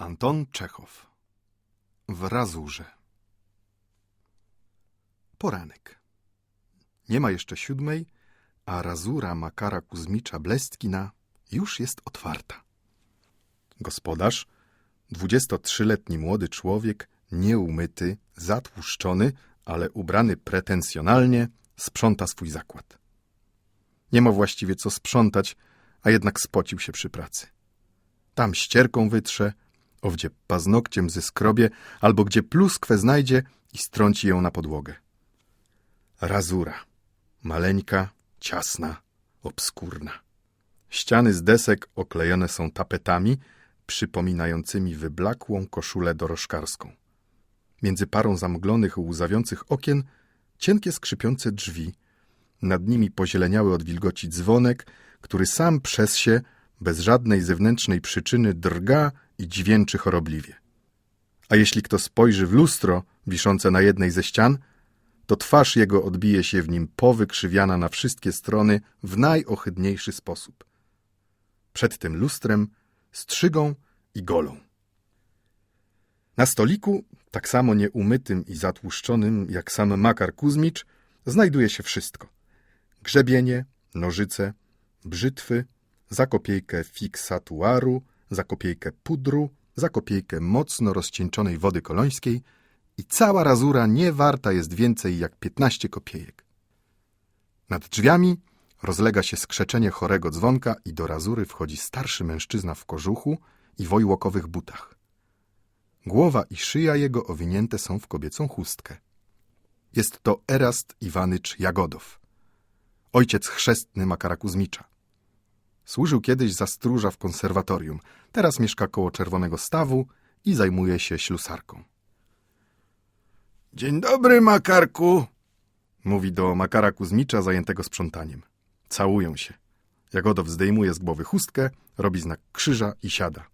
Anton Czechow W razurze Poranek Nie ma jeszcze siódmej, a razura Makara Kuzmicza Blestkina już jest otwarta. Gospodarz, 23-letni młody człowiek, nieumyty, zatłuszczony, ale ubrany pretensjonalnie, sprząta swój zakład. Nie ma właściwie co sprzątać, a jednak spocił się przy pracy. Tam ścierką wytrze, owdzie paznokciem zyskrobie, albo gdzie pluskwę znajdzie i strąci ją na podłogę. Razura. Maleńka, ciasna, obskurna. Ściany z desek oklejone są tapetami przypominającymi wyblakłą koszulę dorożkarską. Między parą zamglonych, łzawiących okien cienkie skrzypiące drzwi. Nad nimi pozieleniały od wilgoci dzwonek, który sam przez się, bez żadnej zewnętrznej przyczyny, drga i dźwięczy chorobliwie. A jeśli kto spojrzy w lustro wiszące na jednej ze ścian, to twarz jego odbije się w nim powykrzywiana na wszystkie strony w najohydniejszy sposób. Przed tym lustrem strzygą i golą. Na stoliku, tak samo nieumytym i zatłuszczonym jak sam Makar Kuzmicz, znajduje się wszystko. Grzebienie, nożyce, brzytwy, za kopiejkę fiksatuaru, za kopiejkę pudru, za kopiejkę mocno rozcieńczonej wody kolońskiej i cała razura nie warta jest więcej jak 15 kopiejek. Nad drzwiami rozlega się skrzeczenie chorego dzwonka i do razury wchodzi starszy mężczyzna w kożuchu i wojłokowych butach. Głowa i szyja jego owinięte są w kobiecą chustkę. Jest to Erast Iwanycz Jagodow, ojciec chrzestny Makara Kuzmicza. Służył kiedyś za stróża w konserwatorium, teraz mieszka koło Czerwonego Stawu i zajmuje się ślusarką. Dzień dobry, Makarku. Mówi do Makara Kuzmicza zajętego sprzątaniem. Całują się. Jagodow zdejmuje z głowy chustkę, robi znak krzyża i siada.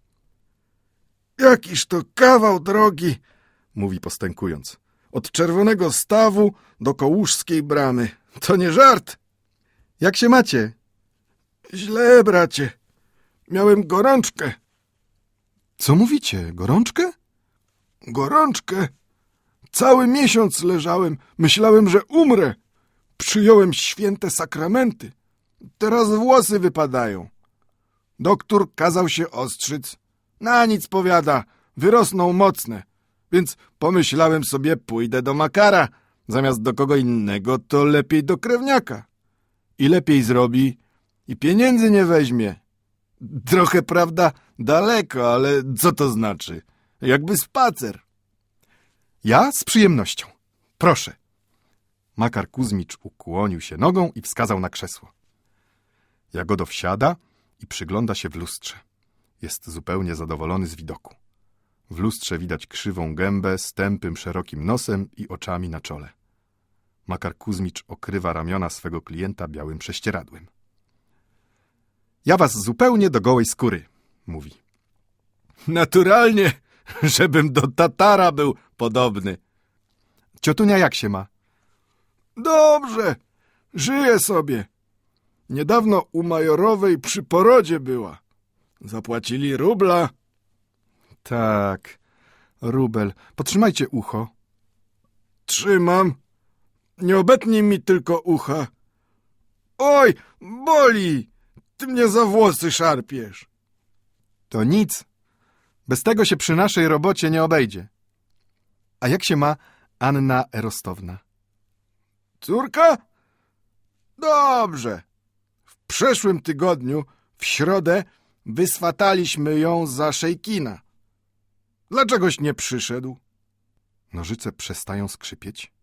Jakiż to kawał drogi, Mówi postękując. od Czerwonego Stawu do Kołuszskiej Bramy. To nie żart. Jak się macie? Źle, bracie. Miałem gorączkę. Co mówicie? Gorączkę? Gorączkę. Cały miesiąc leżałem. Myślałem, że umrę. Przyjąłem święte sakramenty. Teraz włosy wypadają. Doktor kazał się ostrzyc. Na nic powiada, wyrosną mocne. Więc pomyślałem sobie, pójdę do Makara. Zamiast do kogo innego, to lepiej do krewniaka. I lepiej zrobi, i pieniędzy nie weźmie. Trochę, prawda, daleko, ale co to znaczy? Jakby spacer. Ja z przyjemnością. Proszę. Makar Kuzmicz ukłonił się nogą i wskazał na krzesło. Jagodow siada i przygląda się w lustrze. Jest zupełnie zadowolony z widoku. W lustrze widać krzywą gębę z tępym, szerokim nosem i oczami na czole. Makar Kuzmicz okrywa ramiona swego klienta białym prześcieradłem. Ja was zupełnie do gołej skóry, mówi. Naturalnie, żebym do Tatara był podobny. Ciotunia jak się ma? Dobrze, żyje sobie. Niedawno u Majorowej przy porodzie była. Zapłacili rubla. Tak, rubel. Potrzymajcie ucho. Trzymam. Nie obetnij mi tylko ucha. Oj, boli! Ty mnie za włosy szarpiesz. To nic. Bez tego się przy naszej robocie nie obejdzie. A jak się ma Anna Erostowna? Córka? Dobrze. W przeszłym tygodniu, w środę, wyswataliśmy ją za szejkina. Dlaczegoś nie przyszedł? Nożyce przestają skrzypieć.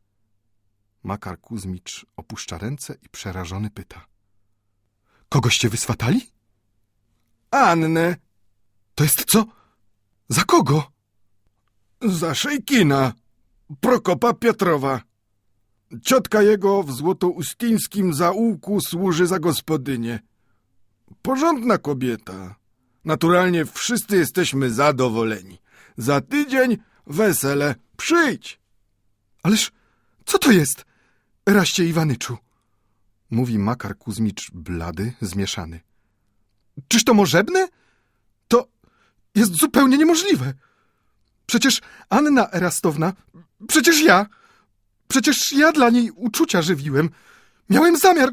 Makar Kuzmicz opuszcza ręce i przerażony pyta. Kogoście wyswatali? Annę To jest co? Za kogo? za szejkina. Prokopa Piotrowa. Ciotka jego w złotoustińskim zaułku służy za gospodynię. Porządna kobieta. Naturalnie wszyscy jesteśmy zadowoleni. Za tydzień wesele. Przyjdź. Ależ co to jest? Raście Iwanyczu. Mówi Makar Kuzmicz blady, zmieszany. Czyż to możebne? To, jest zupełnie niemożliwe. Przecież Anna Erastowna, przecież ja, przecież ja dla niej uczucia żywiłem. Miałem zamiar.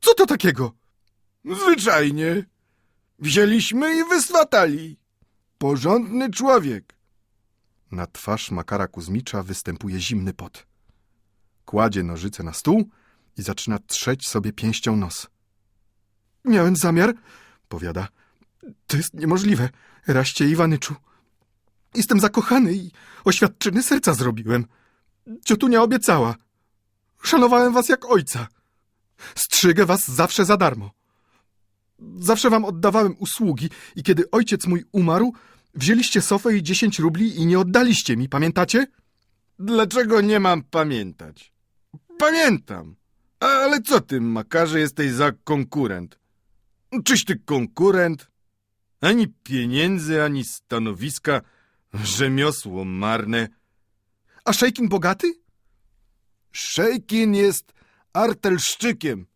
Co to takiego? Zwyczajnie. Wzięliśmy i wyswatali. Porządny człowiek. Na twarz Makara Kuzmicza występuje zimny pot. Kładzie nożyce na stół i zaczyna trzeć sobie pięścią nos. Miałem zamiar, powiada. To jest niemożliwe, Raście Iwanyczu. Jestem zakochany i oświadczyny serca zrobiłem. Ciotunia obiecała. Szanowałem was jak ojca. Strzygę was zawsze za darmo. Zawsze wam oddawałem usługi i kiedy ojciec mój umarł, wzięliście sofę i dziesięć rubli i nie oddaliście mi, pamiętacie? Dlaczego nie mam pamiętać? Pamiętam. Ale co ty, Makarze, jesteś za konkurent? Czyś ty konkurent? Ani pieniędzy, ani stanowiska, rzemiosło marne. A Szejkin bogaty? Szejkin jest artelszczykiem.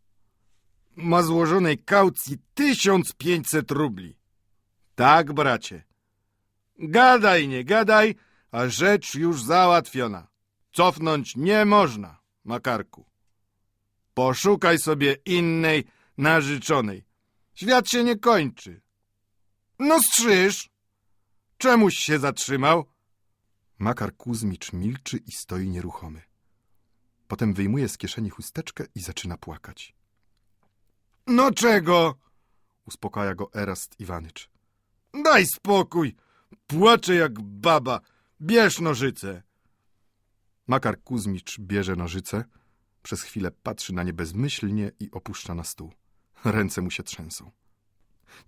Ma złożonej kaucji 1500 rubli. Tak, bracie. Gadaj, nie gadaj, a rzecz już załatwiona. Cofnąć nie można, Makarku. Poszukaj sobie innej narzeczonej. Świat się nie kończy. No strzyż. Czemuś się zatrzymał? Makar Kuzmicz milczy i stoi nieruchomy. Potem wyjmuje z kieszeni chusteczkę i zaczyna płakać. No czego? Uspokaja go Erast Iwanycz. Daj spokój. Płaczę jak baba. Bierz nożyce. Makar Kuzmicz bierze nożyce, przez chwilę patrzy na nie bezmyślnie i opuszcza na stół. Ręce mu się trzęsą.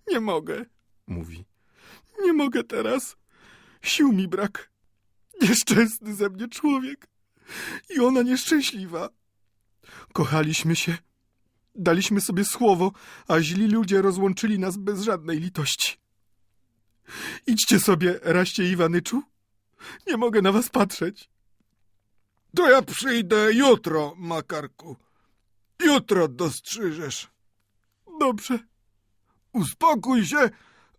Nie mogę, mówi. Nie mogę teraz. Sił mi brak. Nieszczęsny ze mnie człowiek. I ona nieszczęśliwa. Kochaliśmy się. Daliśmy sobie słowo, a źli ludzie rozłączyli nas bez żadnej litości. Idźcie sobie, Raście Iwanyczu. Nie mogę na was patrzeć. To ja przyjdę jutro, Makarku. Jutro dostrzyżesz. Dobrze. Uspokój się,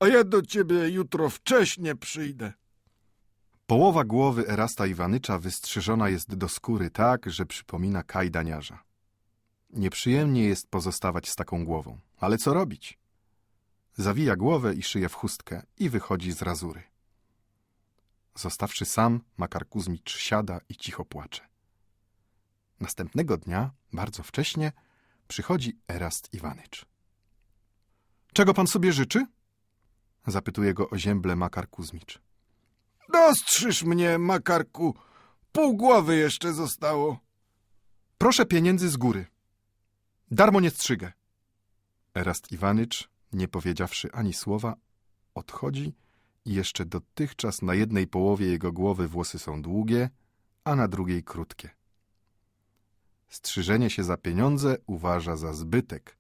a ja do ciebie jutro wcześnie przyjdę. Połowa głowy Erasta Iwanycza wystrzyżona jest do skóry tak, że przypomina kajdaniarza. Nieprzyjemnie jest pozostawać z taką głową, ale co robić? Zawija głowę i szyję w chustkę i wychodzi z razury. Zostawszy sam, Makar Kuzmicz siada i cicho płacze. Następnego dnia, bardzo wcześnie, przychodzi Erast Iwanycz. Czego pan sobie życzy? Zapytuje go ozięble Makar Kuzmicz. Dostrzyż mnie, Makarku. Pół głowy jeszcze zostało. Proszę pieniędzy z góry. Darmo nie strzygę. Erast Iwanycz, nie powiedziawszy ani słowa, odchodzi i jeszcze dotychczas na jednej połowie jego głowy włosy są długie, a na drugiej krótkie. Strzyżenie się za pieniądze uważa za zbytek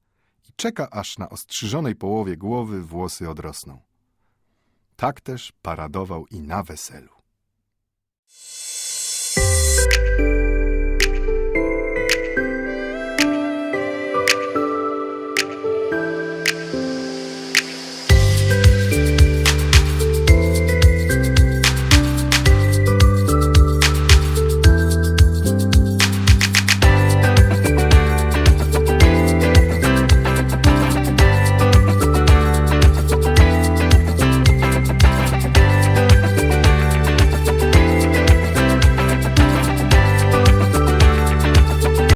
i czeka, aż na ostrzyżonej połowie głowy włosy odrosną. Tak też paradował i na weselu.